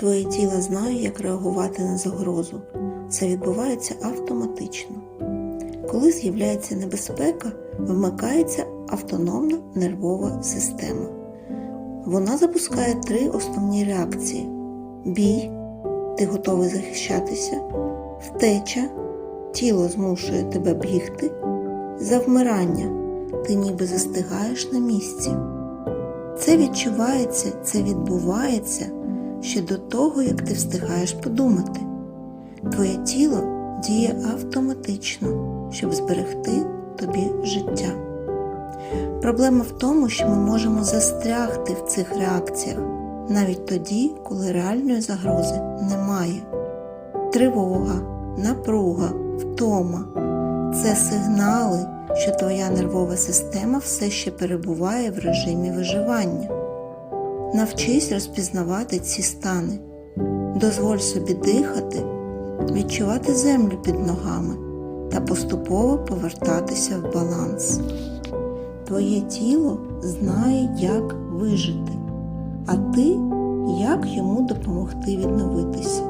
Твоє тіло знає, як реагувати на загрозу. Це відбувається автоматично. Коли з'являється небезпека, вмикається автономна нервова система. Вона запускає три основні реакції: бій, ти готовий захищатися, втеча, тіло змушує тебе бігти, завмирання, ти ніби застигаєш на місці. Це відчувається, це відбувається ще до того, як ти встигаєш подумати. Твоє тіло діє автоматично, щоб зберегти тобі життя. Проблема в тому, що ми можемо застрягти в цих реакціях навіть тоді, коли реальної загрози немає. Тривога, напруга, втома це сигнали, що твоя нервова система все ще перебуває в режимі виживання. Навчись розпізнавати ці стани. Дозволь собі дихати, відчувати землю під ногами та поступово повертатися в баланс. Твоє тіло знає, як вижити, а ти як йому допомогти відновитися.